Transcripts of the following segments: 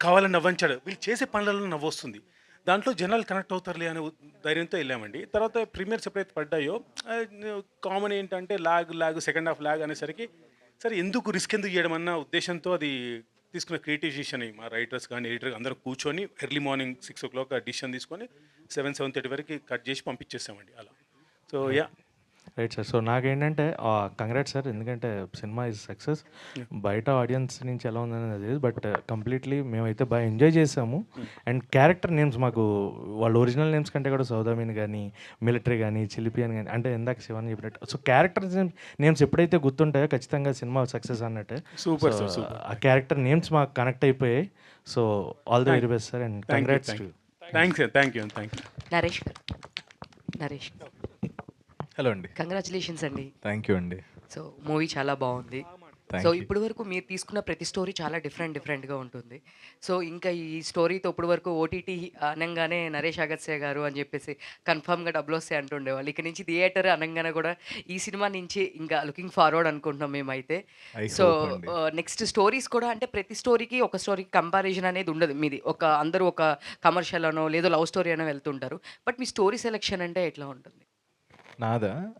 కావాలని నవ్వించాడు. వీళ్ళు చేసే పనులలో నవ్వు వస్తుంది దాంట్లో జనాలు కనెక్ట్ అవుతారులే అనే ధైర్యంతో వెళ్ళామండి. తర్వాత ప్రీమియర్స్ ఎప్పుడైతే పడ్డాయో కామన్ ఏంటంటే lag lag second half lag అనేసరికి సరే ఎందుకు రిస్క్ ఎందుకు చేయడం అన్న ఉద్దేశంతో అది తీసుకున్న క్రియేటివ్ డిసిషన్ మా రైటర్స్ కానీ ఎడిటర్ అందరూ కూర్చొని early morning six o'clock decision తీసుకొని సెవెన్ సెవెన్ థర్టీ వరకు కట్ చేసి పంపించేసామండి అలా. So yeah. Right sir so నాకేంటంటే కంగ్రాట్ సార్ ఎందుకంటే సినిమా ఇస్ సక్సెస్ బయట ఆడియన్స్ నుంచి ఎలా ఉందని తెలియదు బట్ కంప్లీట్లీ మేమైతే బాగా ఎంజాయ్ చేసాము. అండ్ క్యారెక్టర్ నేమ్స్ మాకు వాళ్ళ ఒరిజినల్ నేమ్స్ కంటే కూడా సౌదామిన్ కానీ మిలిటరీ కానీ చిలిపియన్ కానీ అంటే ఇందాక శివన్ చెప్పినట్టు. సో క్యారెక్టర్ నేమ్స్ ఎప్పుడైతే గుర్తుంటాయో ఖచ్చితంగా సినిమా సక్సెస్ అన్నట్టే. Super. ఆ క్యారెక్టర్ నేమ్స్ మాకు కనెక్ట్ అయిపోయాయి. So all the very best sir and thank you congrats thanks thank you thank you Naresh గారు నరేష్ హలో అండి. కంగ్రాచులేషన్స్ అండి. థ్యాంక్ యూ అండి. సో మూవీ చాలా బాగుంది. సో. ఇప్పటి వరకు మీరు తీసుకున్న ప్రతి స్టోరీ చాలా డిఫరెంట్ డిఫరెంట్గా ఉంటుంది. సో ఇంకా ఈ స్టోరీతో ఇప్పటి వరకు ఓటీటీ అనగానే నరేష్ అగత్య గారు అని చెప్పేసి కన్ఫామ్గా డబ్బులు వస్తాయి అంటుండేవాళ్ళు. ఇక నుంచి థియేటర్ అనగానే కూడా ఈ సినిమా నుంచి ఇంకా లుకింగ్ ఫార్వర్డ్ అనుకుంటున్నాం మేమైతే. సో. నెక్స్ట్ స్టోరీస్ కూడా అంటే ప్రతి స్టోరీకి ఒక స్టోరీకి కంపారిజన్ అనేది ఉండదు. మీది ఒక అందరూ ఒక కమర్షియల్ అనో లేదో లవ్ స్టోరీ అనో వెళ్తుంటారు. బట్ మీ స్టోరీ సెలెక్షన్ అంటే ఎట్లా ఉంటుంది? నాదా?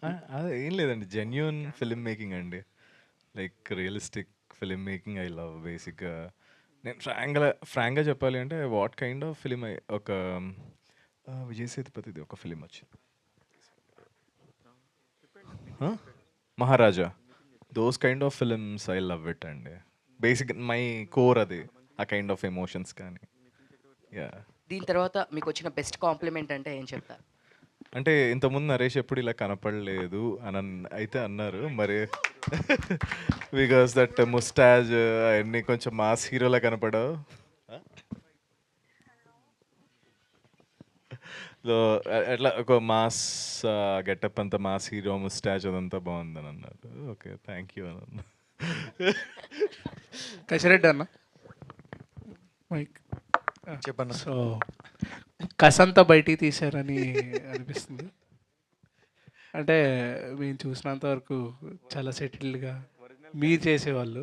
ఏం లేదండి. జెన్యున్ ఫిల్మ్ మేకింగ్ అండి. Like realistic film making I love బేసిక్గా నేను ఫ్రాంక్గా ఫ్రాంక్గా చెప్పాలి అంటే వాట్ కైండ్ ఆఫ్ ఫిలిం ఒక విజయ్ సేతుపతిది ఒక ఫిలిం వచ్చింది? Maharaja. Those kind of films I love it అండి. బేసిక్ మై కోర్ అది ఆ కైండ్ ఆఫ్ ఎమోషన్స్ కానీ. యా దీని తర్వాత మీకు వచ్చిన బెస్ట్ కాంప్లిమెంట్ అంటే ఏం చెప్తారు? అంటే ఇంతకుముందు నరేష్ ఎప్పుడు ఇలా కనపడలేదు అని అయితే అన్నారు మరి బికాస్ దట్ ముస్టాజ్ అవన్నీ కొంచెం మాస్ హీరోలా కనపడవు. సో ఎట్లా ఒక మాస్ గెటప్ అంతా మాస్ హీరో ముస్టాజ్ అదంతా బాగుందని అన్నారు. ఓకే థ్యాంక్ యూ అని అన్నా కసిరెడ్డి అన్న. మైక్ చెప్పన్న. సో కసంతా బయటికి తీశారని అనిపిస్తుంది. అంటే మేము చూసినంత వరకు చాలా సెటిల్డ్గా మీరు చేసేవాళ్ళు.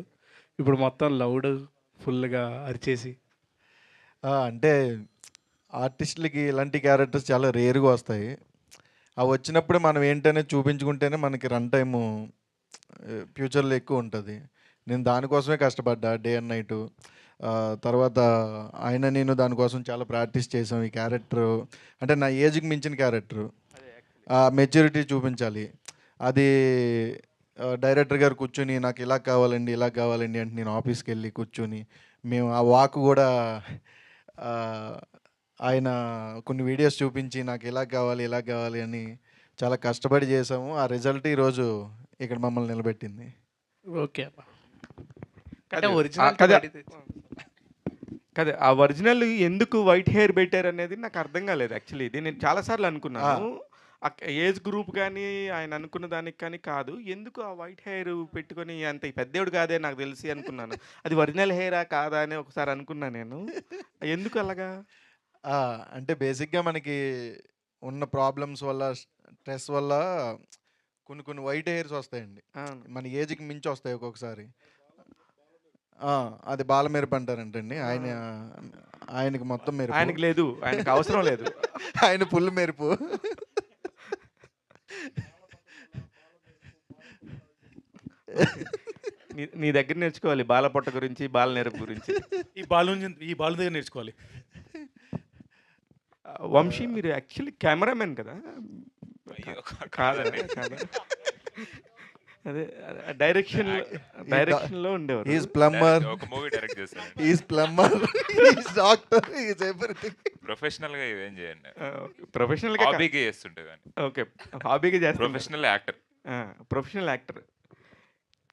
ఇప్పుడు మొత్తం లౌడ్ ఫుల్గా అరిచేసి. అంటే ఆర్టిస్టులకి ఇలాంటి క్యారెక్టర్స్ చాలా రేరుగా వస్తాయి. అవి వచ్చినప్పుడు మనం ఏంటనే చూపించుకుంటేనే మనకి రన్ టైము ఫ్యూచర్లో ఎక్కువ ఉంటుంది. నేను దానికోసమే కష్టపడ్డా డే అండ్ నైట్. తర్వాత ఆయన నేను దానికోసం చాలా ప్రాక్టీస్ చేసాం ఈ క్యారెక్టర్ అంటే నా ఏజ్కి మించిన క్యారెక్టర్ మెచ్యూరిటీ చూపించాలి. అది డైరెక్టర్ గారు కూర్చొని నాకు ఇలా కావాలండి ఇలా కావాలండి అంటే నేను ఆఫీస్కి వెళ్ళి కూర్చొని మేము ఆ వాక్ కూడా ఆ, ఆయన కొన్ని వీడియోస్ చూపించి నాకు ఇలా కావాలి ఇలా కావాలి అని చాలా కష్టపడి చేసాము. ఆ రిజల్ట్ ఈరోజు ఇక్కడ మమ్మల్ని నిలబెట్టింది. ఓకే అంటే కాదు, ఒరిజినల్ కదా. ఆ ఒరిజినల్ ఎందుకు వైట్ హెయిర్ పెట్టారు అనేది నాకు అర్థం కాలేదు యాక్చువల్లీ. ఇది నేను చాలాసార్లు అనుకున్నాను. ఏజ్ గ్రూప్ కానీ ఆయన అనుకున్న దానికి కానీ కాదు. ఎందుకు ఆ వైట్ హెయిర్ పెట్టుకొని అంత పెద్దోడు కాదే నాకు తెలిసి అనుకున్నాను. అది ఒరిజినల్ హెయిరా కాదా అని ఒకసారి అనుకున్నాను నేను. ఎందుకు అలాగా? అంటే బేసిక్గా మనకి ఉన్న ప్రాబ్లమ్స్ వల్ల స్ట్రెస్ వల్ల కొన్ని కొన్ని వైట్ హెయిర్స్ వస్తాయండి. మన ఏజ్కి మించి వస్తాయి ఒక్కొక్కసారి. అది బాల మెరుపు అంటారంటండి. ఆయన ఆయనకి మొత్తం మెరుపు. ఆయనకి లేదు. ఆయనకి అవసరం లేదు. ఆయన పుల్ మెరుపు. నీ నీ దగ్గర నేర్చుకోవాలి బాల పొట్ట గురించి బాల నెరపు గురించి. ఈ బాలు ఈ బాలు దగ్గర నేర్చుకోవాలి. వంశీ మీరు యాక్చువల్లీ కెమెరామెన్ కదా? కాదా కాదా అదే డైరెక్షన్ డైరెక్షన్లో ఉండేవారు. ఈజ్ ప్లంబర్ ఒక మూవీ డైరెక్ట్ చేశాను is plumber is doctor is everything ప్రొఫెషనల్గా ఇవేం చేయండి. ప్రొఫెషనల్గా హాబీకి చేస్తుంటే కానీ. ఓకే. హాబీగా చేస్తారు ప్రొఫెషనల్ యాక్టర్ ప్రొఫెషనల్ యాక్టర్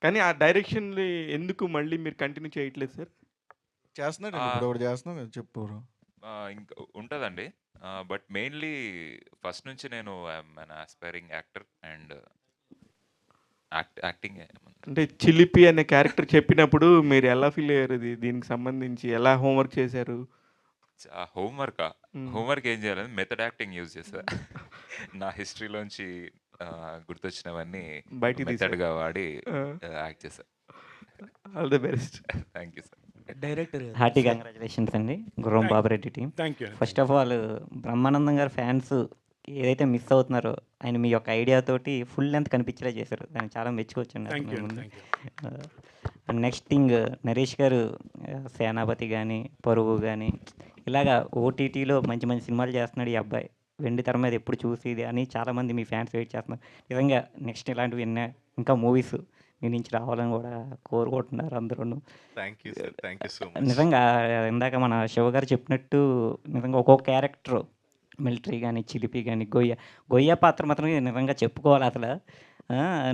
కానీ ఆ డైరెక్షన్ ఎందుకు మళ్ళీ మీరు కంటిన్యూ చేయట్లేదు సార్ చేస్తున్నాడు. ఇప్పుడు ఒకటి చేస్తున్నాం చెప్పు. ఇంకా ఉంటుందండి. బట్ మెయిన్లీ ఫస్ట్ నుంచి నేను మన ఆస్పైరింగ్ యాక్టర్ అండ్ యాక్టింగ్ అంటే చిలిపి అనే క్యారెక్టర్ చెప్పినప్పుడు మీరు ఎలా ఫీల్ అయ్యారు ఇది? దీనికి సంబంధించి ఎలా హోంవర్క్ చేశారు? హోంవర్క్. హోంవర్క్ ఏం చేయాలని మెథడ్ యాక్టింగ్ యూజ్ చేస్తా నా హిస్టరీలోంచి గుర్తొచ్చినవన్నీ బయటికి మెథడ్గా వాడి. యాక్ట్ చేశా. All the best thank you sir director hearty congratulations అండి. గుర్రం Thank- Babureddy team. Thank you first of all Brahmanandam గారు ఫ్యాన్స్ ఏదైతే మిస్ అవుతున్నారో ఆయన మీ యొక్క ఐడియా తోటి ఫుల్ లెంత్ కనిపించేలా చేశారు. దానికి చాలా యూ నెక్స్ట్ థింగ్ నరేష్ గారు సేనాపతి కానీ పరువు కానీ ఇలాగా ఓటీటీలో మంచి మంచి సినిమాలు చేస్తున్నాడు ఈ అబ్బాయి. వెండి తెర మీద ఎప్పుడు చూసేది అని చాలామంది మీ ఫ్యాన్స్ వెయిట్ చేస్తున్నారు. నిజంగా నెక్స్ట్ ఇలాంటివి ఇంకా మూవీస్ మీ నుంచి రావాలని కూడా కోరుకుంటున్నారు అందరూ నిజంగా ఇందాక మన శివ గారు చెప్పినట్టు నిజంగా ఒక్కొక్క క్యారెక్టర్ మిలిటరీ కానీ చిలిపి కానీ గొయ్య గొయ్య పాత్ర మాత్రం నిజంగా చెప్పుకోవాలి అసలు.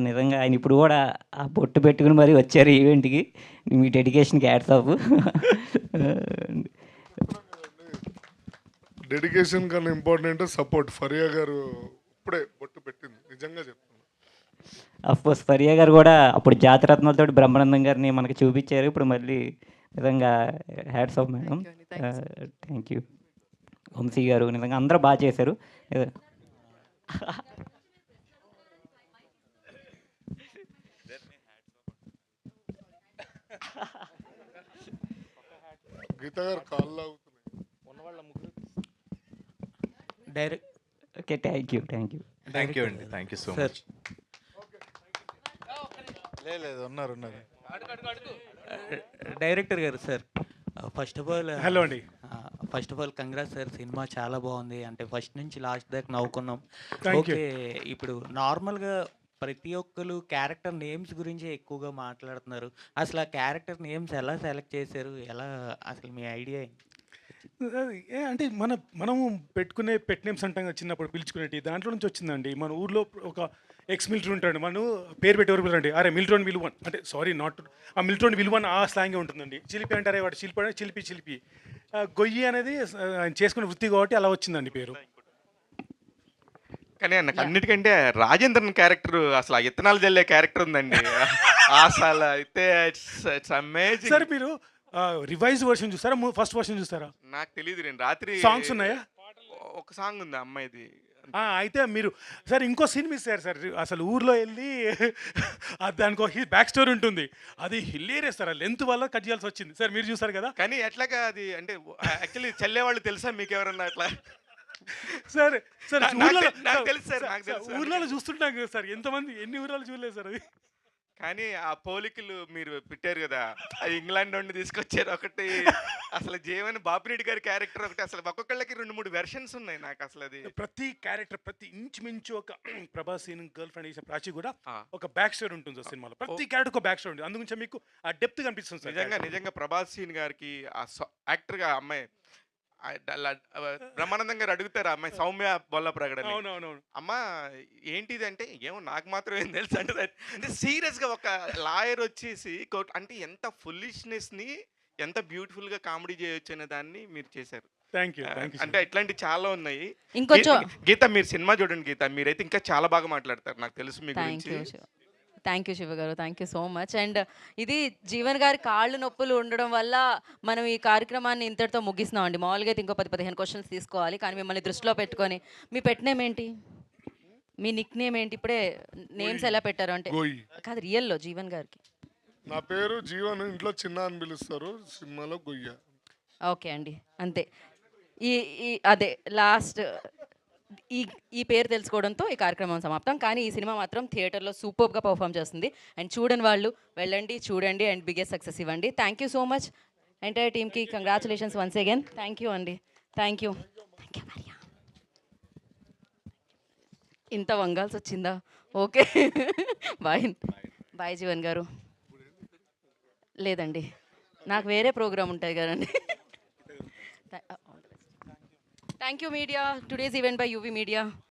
నిజంగా ఆయన ఇప్పుడు కూడా ఆ బొట్టు పెట్టుకుని మరీ వచ్చారు ఈవెంట్కి. మీ డెడికేషన్కి యాడ్స్ ఆఫ్ డెడికేషన్ కన్నా ఇంపార్టెంట్ సపోర్ట్. ఫరియా గారు ఇప్పుడే బొట్టు పెట్టింది. నిజంగా చెప్తాను అఫ్ కోర్స్ ఫరియా గారు కూడా అప్పుడు జాతిరత్నాలతో బ్రహ్మానందం గారిని మనకి చూపించారు. ఇప్పుడు మళ్ళీ నిజంగా hats off madam. Thank you Vamsi గారు నిజంగా అందరూ బాగా చేశారు. ఏదో- గీత గారు కాళ్ళు అవుతున్నాయి direct okay thank you thank you. Thank you అండి థ్యాంక్ యూ సో మచ్. లేదు ఉన్నారు ఉన్నారు. డైరెక్టర్ గారు sir. First of all hello అండి. First of all congrat sir cinema చాలా బాగుంది. అంటే ఫస్ట్ నుంచి లాస్ట్ దాకా నవ్వుకున్నాం. ఓకే ఇప్పుడు నార్మల్గా ప్రతి ఒక్కరు క్యారెక్టర్ నేమ్స్ గురించి ఎక్కువగా మాట్లాడుతున్నారు. అసలు ఆ క్యారెక్టర్ నేమ్స్ ఎలా సెలెక్ట్ చేశారు? ఎలా అసలు మీ ఐడియా ఏ అంటే మన మనము పెట్టుకునే పెట్ నేమ్స్ అంటాం కదా చిన్నప్పుడు పిలుచుకునేటి దాంట్లో నుంచి వచ్చిందండి. మన ఊర్లో ఒక ఎక్స్ మిలిటరీ ఉంటాడు. మనం పేరు పెట్టేవారు పిలవండి అరే మిలిటరీ విలువన్ అంటే sorry not a military villain ఆ స్లాంగే ఉంటుందండి. చిలిపి అంటారే వాడు. చిలిపి చిలిపి చిలిపి. గొయ్యి అనేది ఆయన చేసుకునే వృత్తి కాబట్టి అలా వచ్చిందండి పేరు. కానీ నాకు అన్నిటికంటే రాజేంద్రన్ క్యారెక్టర్ అసలు ఆ ఇత్తనాలు జల్లే క్యారెక్టర్ ఉందండి. అసలు అయితే ఇట్స్ అమేజింగ్ సార్ మీరు రివైజ్ వర్షన్ చూస్తారా? ఫస్ట్ వర్షన్ చూస్తారా? నాకు తెలియదు నేను రాత్రి Songs ఉన్నాయా? ఒక సాంగ్ ఉంది ఆ అమ్మాయిది. అయితే మీరు సార్ ఇంకో సీన్ మిస్ అయ్యారు సార్. అసలు ఊర్లో వెళ్ళి దానికి ఒక బ్యాక్ స్టోరీ ఉంటుంది. అది హిల్లేరియస్ సార్. లెంత్ వల్ల కట్ చేయాల్సి వచ్చింది. సార్ మీరు చూసారు కదా? కానీ ఎట్లాగా అది అంటే యాక్చువల్లీ చల్లేవాళ్ళు తెలుసా మీకు ఎవరన్నా అట్లా? సార్ సార్ ఊర్లలో-. ఊర్లలో చూస్తుంటాం కదా సార్. ఎంతమంది ఎన్ని ఊర్లలో చూడలేదు సార్ అది? కానీ ఆ పోలికలు మీరు పెట్టారు కదా అది ఇంగ్లాండ్ నుండి తీసుకొచ్చారు ఒకటి. అసలు జీవన్ బాపిరెడ్డి గారి క్యారెక్టర్ ఒకటి అసలు ఒక్కొక్కళ్ళకి రెండు మూడు వెర్షన్స్ ఉన్నాయి నాకు అసలు అది. ప్రతి క్యారెక్టర్ ప్రతి ఇంచుమించు ఒక ప్రభాస్ సీన్ గర్ల్ ఫ్రెండ్ చేసిన ప్రాచి కూడా ఆ. ఒక బ్యాక్ స్టోరీ ఉంటుంది ఆ సినిమాలో. ప్రతి క్యారెక్టర్ ఒక బ్యాక్ స్టోరీ ఉంటుంది. అందుగురించి మీకు ఆ డెప్త్ కనిపిస్తుంది నిజంగా నిజంగా ప్రభాస్ సీన్ గారికి ఆ యాక్టర్గా అమ్మాయి ఆ ఆ బ్రహ్మానందం గారు అడుగుతారు అమ్మాయి సౌమ్య బొల్ల అవునవునవును. అమ్మా ఏంటిది అంటే ఏమో నాకు మాత్రం ఏం తెలుసు అంటే అంటే సీరియస్గా ఒక లాయర్ వచ్చేసి కోర్ట్ అంటే ఎంత ఫుల్లిష్నెస్ని ఎంత బ్యూటిఫుల్గా కామెడీ చేయొచ్చు అనే దాన్ని మీరు చేశారు. అంటే ఇట్లాంటి చాలా ఉన్నాయి. ఇంకొంచెం గీత- మీరు సినిమా చూడండి గీత మీరైతే ఇంకా చాలా బాగా మాట్లాడతారు నాకు తెలుసు మీ గురించి. థ్యాంక్ యూ శివ గారు thank you so much. And ఇది జీవన్ గారి కాళ్ళు నొప్పులు ఉండడం వల్ల మనం ఈ కార్యక్రమాన్ని ఇంతటితో ముగిస్తున్నాం అండి మామూలుగా అయితే ఇంకో పది పదిహేను క్వశ్చన్స్ తీసుకోవాలి. కానీ మిమ్మల్ని దృష్టిలో పెట్టుకొని మీ పెట్ నేమ్ ఏంటి? మీ నిక్ నేమ్ ఏంటి? ఇప్పుడే నేమ్స్ ఎలా పెట్టారు? అంటే కాదు రియల్లో జీవన్ గారికి. నా పేరు జీవన్. ఇంట్లో చిన్న అని పిలుస్తారు. సినిమాలో గొయ్య. ఓకే అండి. అంతే. ఈ అదే లాస్ట్ ఈ ఈ పేరు తెలుసుకోవడంతో ఈ కార్యక్రమం సమాప్తం. కానీ ఈ సినిమా మాత్రం థియేటర్లో సూపర్గా పర్ఫామ్ చేస్తుంది. అండ్ చూడని వాళ్ళు వెళ్ళండి చూడండి అండ్ బిగ్గెస్ట్ సక్సెస్ ఇవ్వండి. Thank you so much entire టీమ్కి congratulations once again thank you అండి థ్యాంక్ యూ థ్యాంక్ యూ ఇంత వంగాల్సి వచ్చిందా? ఓకే. బాయ్ బాయ్ జీవన్ గారు. లేదండి. నాకు వేరే ప్రోగ్రామ్ ఉంటుంది కదండి. Thank you, media. Today's event by UV Media.